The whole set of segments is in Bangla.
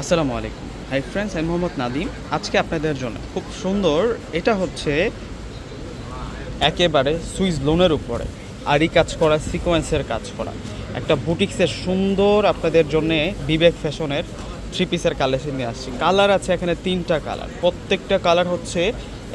আসসালামু আলাইকুম। হাই ফ্রেন্ডস আমি মোহাম্মদ নাদিম আজকে আপনাদের জন্য খুব সুন্দর, এটা হচ্ছে একেবারে সুইস লোনের উপরে আরি কাজ করা সিকোয়েন্সের কাজ করা। একটা বুটিক্সের সুন্দর আপনাদের জন্যে বিবেক ফ্যাশনের থ্রি পিসের কালেকশন নিয়ে আসছি। কালার আছে এখানে তিনটা কালার প্রত্যেকটা কালার হচ্ছে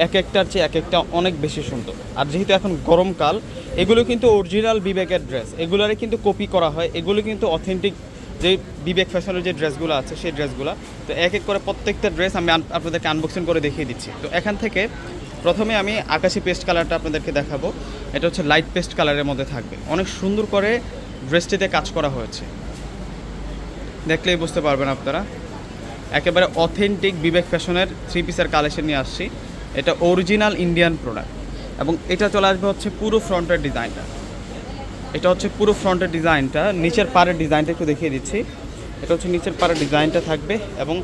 এক একটার চেয়ে এক একটা অনেক বেশি সুন্দর। আর যেহেতু এখন গরমকাল, এগুলো কিন্তু অরিজিনাল বিবেকের ড্রেস এগুলারে কিন্তু কপি করা হয়। এগুলো কিন্তু অথেন্টিক যে বিবেক ফ্যাশনের যে ড্রেসগুলো আছে, সেই ড্রেসগুলো। তো এক এক করে প্রত্যেকটা ড্রেস আমি আপনাদেরকে আনবক্সিং করে দেখিয়ে দিচ্ছি। তো এখান থেকে প্রথমে আমি আকাশি পেস্ট কালারটা আপনাদেরকে দেখাবো। এটা হচ্ছে লাইট পেস্ট কালারের মধ্যে থাকবে। অনেক সুন্দর করে ড্রেসটিতে কাজ করা হয়েছে। দেখলেই বুঝতে পারবেন আপনারা। একেবারে অথেন্টিক বিবেক ফ্যাশনের থ্রি পিসের কালেকশন নিয়ে আসছি। এটা অরিজিনাল ইন্ডিয়ান প্রোডাক্ট এবং এটা চলে আসবে হচ্ছে পুরো ফ্রন্টের ডিজাইনটা এটা হচ্ছে পুরো ফ্রন্টের ডিজাইনটা, নিচের পাড়ের ডিজাইনটা একটু দেখিয়ে দিচ্ছি। এটা হচ্ছে নিচের পাড়ের ডিজাইনটা থাকবে এবং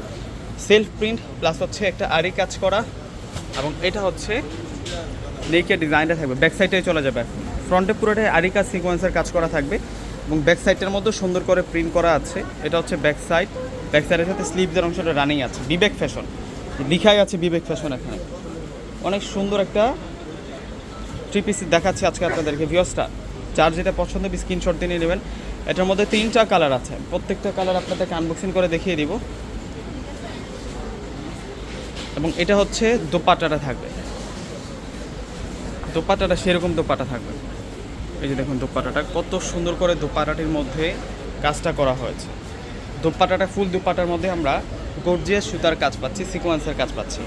সেলফ প্রিন্ট প্লাস হচ্ছে একটা আরি কাজ করা এবং এটা হচ্ছে নেকের ডিজাইনটা থাকবে। ব্যাক সাইডে চলে যাবে। ফ্রন্টে পুরোটাই আরি কাজ সিকোয়েন্সের কাজ করা থাকবে এবং ব্যাক সাইডটার মধ্যে সুন্দর করে প্রিন্ট করা আছে। এটা হচ্ছে ব্যাক সাইড ব্যাক সাইডের সাথে স্লিভদের অংশটা রানিং আছে। বিবেক ফ্যাশন লিখাই আছে বিবেক ফ্যাশন এখানে। অনেক সুন্দর একটা থ্রি পিস দেখাচ্ছি আজকে আপনাদেরকে ভিওসটা যার যেটা পছন্দ স্ক্রিনশট দিয়ে নেবেন। এটার মধ্যে তিনটা কালার আছে। প্রত্যেকটা কালার আপনাদেরকে আনবক্সিং করে দেখিয়ে দিব। এবং এটা হচ্ছে দোপাটাটা থাকবে। দোপাটাটা সেরকম দোপাটা থাকবে। এই যে দেখুন দোপাটাটা কত সুন্দর করে দোপাটাটির মধ্যে কাজটা করা হয়েছে। দোপাটাটা ফুল দোপাটার মধ্যে আমরা গর্জিয়াস সুতার কাজ পাচ্ছি সিকোয়েন্সের কাজ পাচ্ছি।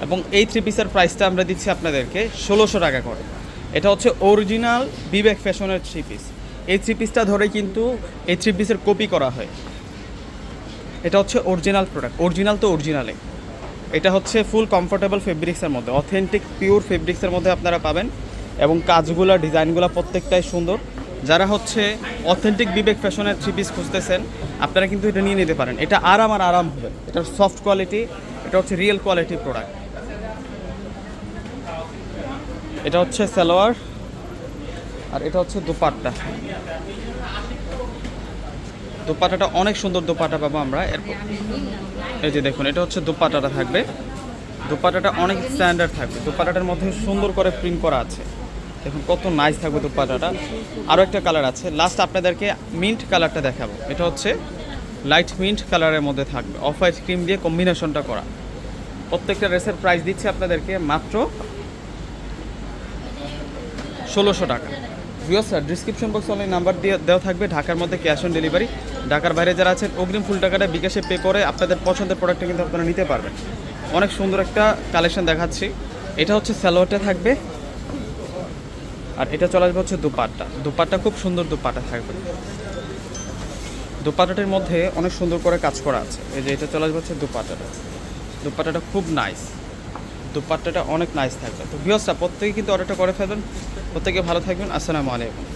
এবং এই থ্রি পিসের প্রাইসটা আমরা দিচ্ছি আপনাদেরকে ষোলোশো টাকা করে। এটা হচ্ছে অরিজিনাল বিবেক ফ্যাশনের থ্রি পিস এই থ্রি পিসটা ধরে কিন্তু এই থ্রি পিসের কপি করা হয়। এটা হচ্ছে অরিজিনাল প্রোডাক্ট অরিজিনাল তো অরিজিনালে এটা হচ্ছে ফুল কমফোর্টেবল ফেব্রিক্সের মধ্যে। অথেন্টিক পিওর ফেব্রিক্সের মধ্যে আপনারা পাবেন। এবং কাজগুলো, ডিজাইনগুলো প্রত্যেকটাই সুন্দর। যারা হচ্ছে অথেন্টিক বিবেক ফ্যাশনের থ্রি পিস খুঁজতেছেন, আপনারা কিন্তু এটা নিয়ে নিতে পারেন। এটা আরাম আর আরাম হবে। এটা সফট কোয়ালিটি এটা হচ্ছে রিয়েল কোয়ালিটি প্রোডাক্ট এটা হচ্ছে সালোয়ার, আর এটা হচ্ছে দোপাট্টা। দোপাট্টাটা অনেক সুন্দর দোপাট্টা পাবো আমরা। এরপর এই যে দেখুন, এটা হচ্ছে দোপাট্টাটা থাকবে। দোপাট্টাটা অনেক স্ট্যান্ডার্ড থাকবে। দোপাট্টাটার মধ্যে সুন্দর করে প্রিন্ট করা আছে। দেখুন, কত নাইস থাকবে দোপাট্টাটা। আরও একটা কালার আছে। লাস্ট আপনাদেরকে মিন্ট কালারটা দেখাবো। এটা হচ্ছে লাইট মিন্ট কালারের মধ্যে থাকবে। অফ হোয়াইট ক্রিম দিয়ে কম্বিনেশনটা করা। প্রত্যেকটা ড্রেসের প্রাইস দিচ্ছে আপনাদেরকে মাত্র ষোলোশো টাকা। ভিও sir description box online number দিয়ে দেওয়া থাকবে, ঢাকার মধ্যে ক্যাশ অন ডেলিভারি ঢাকার বাইরে যারা আছেন, অগ্রিম ফুল টাকাটা বিকাশে পে করে আপনাদের পছন্দের প্রোডাক্টটা কিন্তু আপনারা নিতে পারবেন। অনেক সুন্দর একটা কালেকশন দেখাচ্ছি। এটা হচ্ছে স্যালোয়ারটা থাকবে। আর এটা চলে আসবে হচ্ছে দুপাট্টা। দুপাট্টা খুব সুন্দর দুপাট্টা থাকবে। দুপাট্টাটির মধ্যে অনেক সুন্দর করে কাজ করা আছে। এই যে এটা চলে আসবে হচ্ছে দুপাটাটা দুপাট্টাটা খুব নাইস দুপাট্টাটা অনেক নাইস থাকবে। তো ভিওসটা প্রত্যেকে কিন্তু অর্ডারটা করে ফেলবেন। প্রত্যেকে ভালো থাকবেন। আসসালামু আলাইকুম।